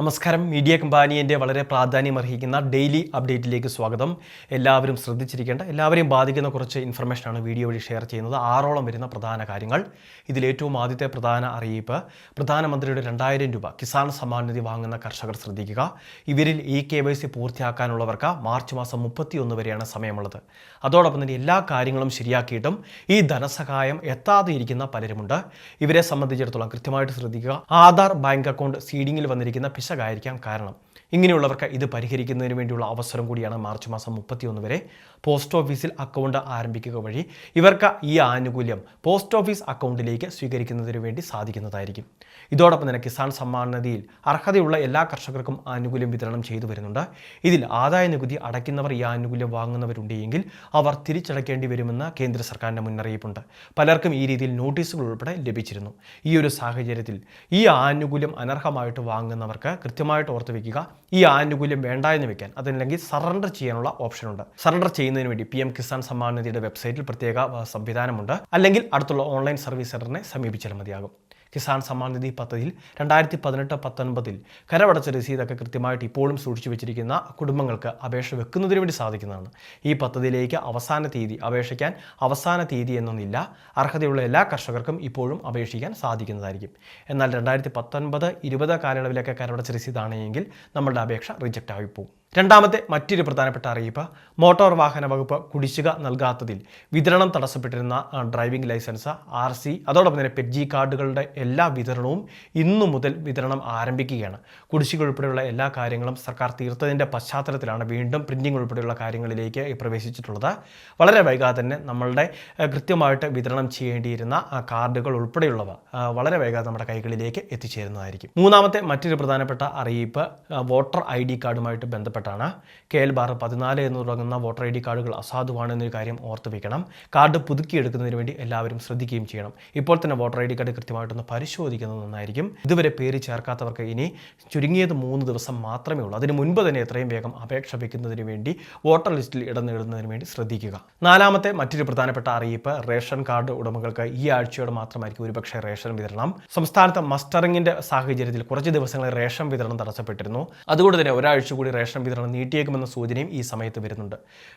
നമസ്കാരം. മീഡിയ കമ്പാനിയന്റെ വളരെ പ്രാധാന്യം അർഹിക്കുന്ന ഡെയിലി അപ്ഡേറ്റിലേക്ക് സ്വാഗതം. എല്ലാവരും ശ്രദ്ധിച്ചിരിക്കേണ്ട എല്ലാവരെയും ബാധിക്കുന്ന കുറച്ച് ഇൻഫർമേഷനാണ് വീഡിയോ വഴി ഷെയർ ചെയ്യുന്നത്. ആറോളം വരുന്ന പ്രധാന കാര്യങ്ങൾ. ഇതിലേറ്റവും ആദ്യത്തെ പ്രധാന അറിയിപ്പ് പ്രധാനമന്ത്രിയുടെ രണ്ടായിരം രൂപ കിസാൻ സമ്മാൻ നിധി വാങ്ങുന്ന കർഷകർ ശ്രദ്ധിക്കുക. ഇവരിൽ ഇ കെ വൈ സി പൂർത്തിയാക്കാനുള്ളവർക്ക് മാർച്ച് മാസം മുപ്പത്തിയൊന്ന് വരെയാണ് സമയമുള്ളത്. അതോടൊപ്പം തന്നെ എല്ലാ കാര്യങ്ങളും ശരിയാക്കിയിട്ടും ഈ ധനസഹായം എത്താതെ ഇരിക്കുന്ന പലരുമുണ്ട്. ഇവരെ സംബന്ധിച്ചിടത്തോളം കൃത്യമായിട്ട് ശ്രദ്ധിക്കുക. ആധാർ ബാങ്ക് അക്കൗണ്ട് സീഡിങ്ങിൽ വന്നിരിക്കുന്ന പിശകായിരിക്കാം കാരണം ഇങ്ങനെയുള്ളവർക്ക് ഇത് പരിഹരിക്കുന്നതിന് വേണ്ടിയുള്ള അവസരം കൂടിയാണ് മാർച്ച് മാസം മുപ്പത്തിയൊന്ന് വരെ പോസ്റ്റ് ഓഫീസിൽ അക്കൗണ്ട് ആരംഭിക്കുക വഴി ഇവർക്ക് ഈ ആനുകൂല്യം പോസ്റ്റ് ഓഫീസ് അക്കൗണ്ടിലേക്ക് സ്വീകരിക്കുന്നതിന് വേണ്ടി സാധിക്കുന്നതായിരിക്കും. ഇതോടൊപ്പം തന്നെ കിസാൻ സമ്മാൻ നിധിയിൽ അർഹതയുള്ള എല്ലാ കർഷകർക്കും ആനുകൂല്യം വിതരണം ചെയ്തു വരുന്നുണ്ട്. ഇതിൽ ആദായ നികുതി അടയ്ക്കുന്നവർ ഈ ആനുകൂല്യം വാങ്ങുന്നവരുണ്ടെങ്കിൽ അവർ തിരിച്ചടയ്ക്കേണ്ടി വരുമെന്ന് കേന്ദ്ര സർക്കാരിന്റെ മുന്നറിയിപ്പുണ്ട്. പലർക്കും ഈ രീതിയിൽ നോട്ടീസുകൾ ഉൾപ്പെടെ ലഭിച്ചിരുന്നു. ഈ ഒരു സാഹചര്യത്തിൽ ഈ ആനുകൂല്യം അനർഹമായിട്ട് വാങ്ങുന്നവർക്ക് കൃത്യമായിട്ട് ഓർത്ത് വെക്കുക. ഈ ആനുകൂല്യം വേണ്ട എന്ന് വെക്കാൻ അതല്ലെങ്കിൽ സറണ്ടർ ചെയ്യാനുള്ള ഓപ്ഷൻ ഉണ്ട്. സറണ്ടർ ചെയ്യുന്നതിന് വേണ്ടി പി എം കിസാൻ സമ്മാൻ നിധിയുടെ വെബ്സൈറ്റിൽ പ്രത്യേക സംവിധാനമുണ്ട്. അല്ലെങ്കിൽ അടുത്തുള്ള ഓൺലൈൻ സർവീസ് സെന്ററിനെ സമീപിച്ചാൽ മതിയാകും. കിസാൻ സമ്മാൻ നിധി പദ്ധതിയിൽ രണ്ടായിരത്തി പതിനെട്ട് പത്തൊൻപതിൽ കരമടച്ച രസീതൊക്കെ കൃത്യമായിട്ട് ഇപ്പോഴും സൂക്ഷിച്ചു വെച്ചിരിക്കുന്ന കുടുംബങ്ങൾക്ക് അപേക്ഷ വെക്കുന്നതിന് വേണ്ടി സാധിക്കുന്നതാണ്. ഈ പദ്ധതിയിലേക്ക് അവസാന തീയതി അപേക്ഷിക്കാൻ അവസാന തീയതി എന്നൊന്നില്ല അർഹതയുള്ള എല്ലാ കർഷകർക്കും ഇപ്പോഴും അപേക്ഷിക്കാൻ സാധിക്കുന്നതായിരിക്കും. എന്നാൽ രണ്ടായിരത്തി പത്തൊൻപത് ഇരുപത് കാലയളവിലൊക്കെ കരമടച്ച രസീതാണെങ്കിൽ നമ്മളുടെ അപേക്ഷ റിജക്റ്റ് ആയി പോകും. രണ്ടാമത്തെ മറ്റൊരു പ്രധാനപ്പെട്ട അറിയിപ്പ് മോട്ടോർ വാഹന വകുപ്പ് കുടിശ്ശിക നൽകാത്തതിൽ വിതരണം തടസ്സപ്പെട്ടിരുന്ന ഡ്രൈവിംഗ് ലൈസൻസ് ആർ സി അതോടൊപ്പം തന്നെ പെജി കാർഡുകളുടെ എല്ലാ വിതരണവും ഇന്നു മുതൽ വിതരണം ആരംഭിക്കുകയാണ്. കുടിശ്ശിക ഉൾപ്പെടെയുള്ള എല്ലാ കാര്യങ്ങളും സർക്കാർ തീർത്തതിന്റെ പശ്ചാത്തലത്തിലാണ് വീണ്ടും പ്രിന്റിംഗ് ഉൾപ്പെടെയുള്ള കാര്യങ്ങളിലേക്ക് പ്രവേശിച്ചിട്ടുള്ളത്. വളരെ വൈകാതെ തന്നെ നമ്മളുടെ കൃത്യമായിട്ട് വിതരണം ചെയ്യേണ്ടിയിരുന്ന കാർഡുകൾ ഉൾപ്പെടെയുള്ളവ വളരെ വൈകാതെ നമ്മുടെ കൈകളിലേക്ക് എത്തിച്ചേരുന്നതായിരിക്കും. മൂന്നാമത്തെ മറ്റൊരു പ്രധാനപ്പെട്ട അറിയിപ്പ് വോട്ടർ ഐ ഡി കാർഡുമായിട്ട് ബന്ധപ്പെട്ടാണ്. കെ എൽ ബാർ പതിനാല് എന്ന് തുടങ്ങുന്ന വോട്ടർ ഐ ഡി കാർഡുകൾ അസാധുവാണെന്നൊരു കാര്യം ഓർത്ത് വയ്ക്കണം കാർഡ് പുതുക്കിയെടുക്കുന്നതിന് വേണ്ടി എല്ലാവരും ശ്രദ്ധിക്കുകയും ചെയ്യണം. ഇപ്പോൾ തന്നെ വോട്ടർ ഐ ഡി കാർഡ് കൃത്യമായിട്ടൊന്ന് പരിശോധിക്കുന്നത് നന്നായിരിക്കും. ഇതുവരെ പേര് ചേർക്കാത്തവർക്ക് ഇനി ചുരുങ്ങിയത് മൂന്ന് ദിവസം മാത്രമേ ഉള്ളൂ. അതിന് മുൻപ് തന്നെ എത്രയും വേഗം അപേക്ഷ വയ്ക്കുന്നതിന് വേണ്ടി വോട്ടർ ലിസ്റ്റിൽ ഇടം നേടുന്നതിന് വേണ്ടി ശ്രദ്ധിക്കുക. നാലാമത്തെ മറ്റൊരു പ്രധാനപ്പെട്ട അറിയിപ്പ് റേഷൻ കാർഡ് ഉടമകൾക്ക് ഈ ആഴ്ചയോടെ മാത്രമായിരിക്കും ഒരുപക്ഷെ റേഷൻ വിതരണം. സംസ്ഥാനത്ത് മസ്റ്ററിംഗിന്റെ സാഹചര്യത്തിൽ കുറച്ച് ദിവസങ്ങളിൽ റേഷൻ വിതരണം തടസ്സപ്പെട്ടിരുന്നു. അതുകൊണ്ട് തന്നെ ഒരാഴ്ച കൂടി റേഷൻ വിതരണം നീട്ടിയേക്കുമെന്ന സൂചനയും ഈ സമയത്ത് വരുന്നുണ്ട്.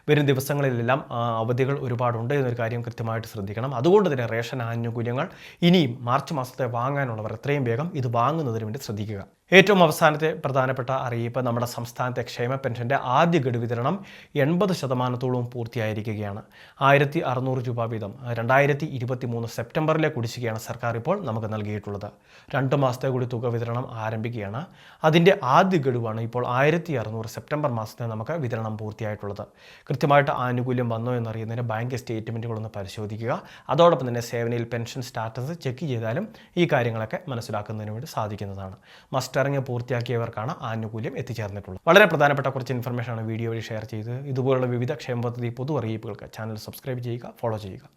വരും ദിവസങ്ങളിലെല്ലാം അവധികൾ ഒരുപാടുണ്ട് എന്നൊരു കാര്യം കൃത്യമായിട്ട് ശ്രദ്ധിക്കണം. അതുകൊണ്ട് തന്നെ റേഷൻ ആനുകൂല്യങ്ങൾ ഇനിയും മാർച്ച് മാസത്തെ വാങ്ങാനുള്ളവർ എത്രയും വേഗം ഇത് വാങ്ങുന്നതിന് വേണ്ടി ശ്രദ്ധിക്കുക. ഏറ്റവും അവസാനത്തെ പ്രധാനപ്പെട്ട അറിയിപ്പ് നമ്മുടെ സംസ്ഥാനത്തെ ക്ഷേമ പെൻഷന്റെ ആദ്യ ഗഡു വിതരണം എൺപത് ശതമാനത്തോളം പൂർത്തിയായിരിക്കുകയാണ്. ആയിരത്തി അറുന്നൂറ് രൂപ വീതം രണ്ടായിരത്തി ഇരുപത്തി മൂന്ന് സെപ്റ്റംബറിലെ കുടിശ്ശികയാണ് സർക്കാർ ഇപ്പോൾ നമുക്ക് നൽകിയിട്ടുള്ളത്. രണ്ട് മാസത്തെ കൂടി തുക വിതരണം ആരംഭിക്കുകയാണ്. അതിന്റെ ആദ്യ ഗഡുവാണ് ഇപ്പോൾ ആയിരത്തി അറുന്നൂറ് സെപ്റ്റംബർ മാസത്തിന് നമുക്ക് വിതരണം പൂർത്തിയായിട്ടുള്ളത്. കൃത്യമായിട്ട് ആനുകൂല്യം വന്നോ എന്നറിയുന്നതിന് ബാങ്ക് സ്റ്റേറ്റ്മെന്റുകളൊന്ന് പരിശോധിക്കുക. അതോടൊപ്പം തന്നെ സേവനയിൽ പെൻഷൻ സ്റ്റാറ്റസ് ചെക്ക് ചെയ്താലും ഈ കാര്യങ്ങളൊക്കെ മനസ്സിലാക്കുന്നതിന് വേണ്ടി സാധിക്കുന്നതാണ്. മസ്റ്ററിങ് പൂർത്തിയാക്കിയവർക്കാണ് ആനുകൂല്യം എത്തിച്ചേർന്നിട്ടുള്ളത്. വളരെ പ്രധാനപ്പെട്ട കുറച്ച് ഇൻഫർമേഷനാണ് വീഡിയോ വഴി ഷെയർ ചെയ്ത് ഇതുപോലുള്ള വിവിധ ക്ഷേമ പദ്ധതി പൊതു അറിയിപ്പുകൾക്ക് ചാനൽ സബ്സ്ക്രൈബ് ചെയ്യുക ഫോളോ ചെയ്യുക.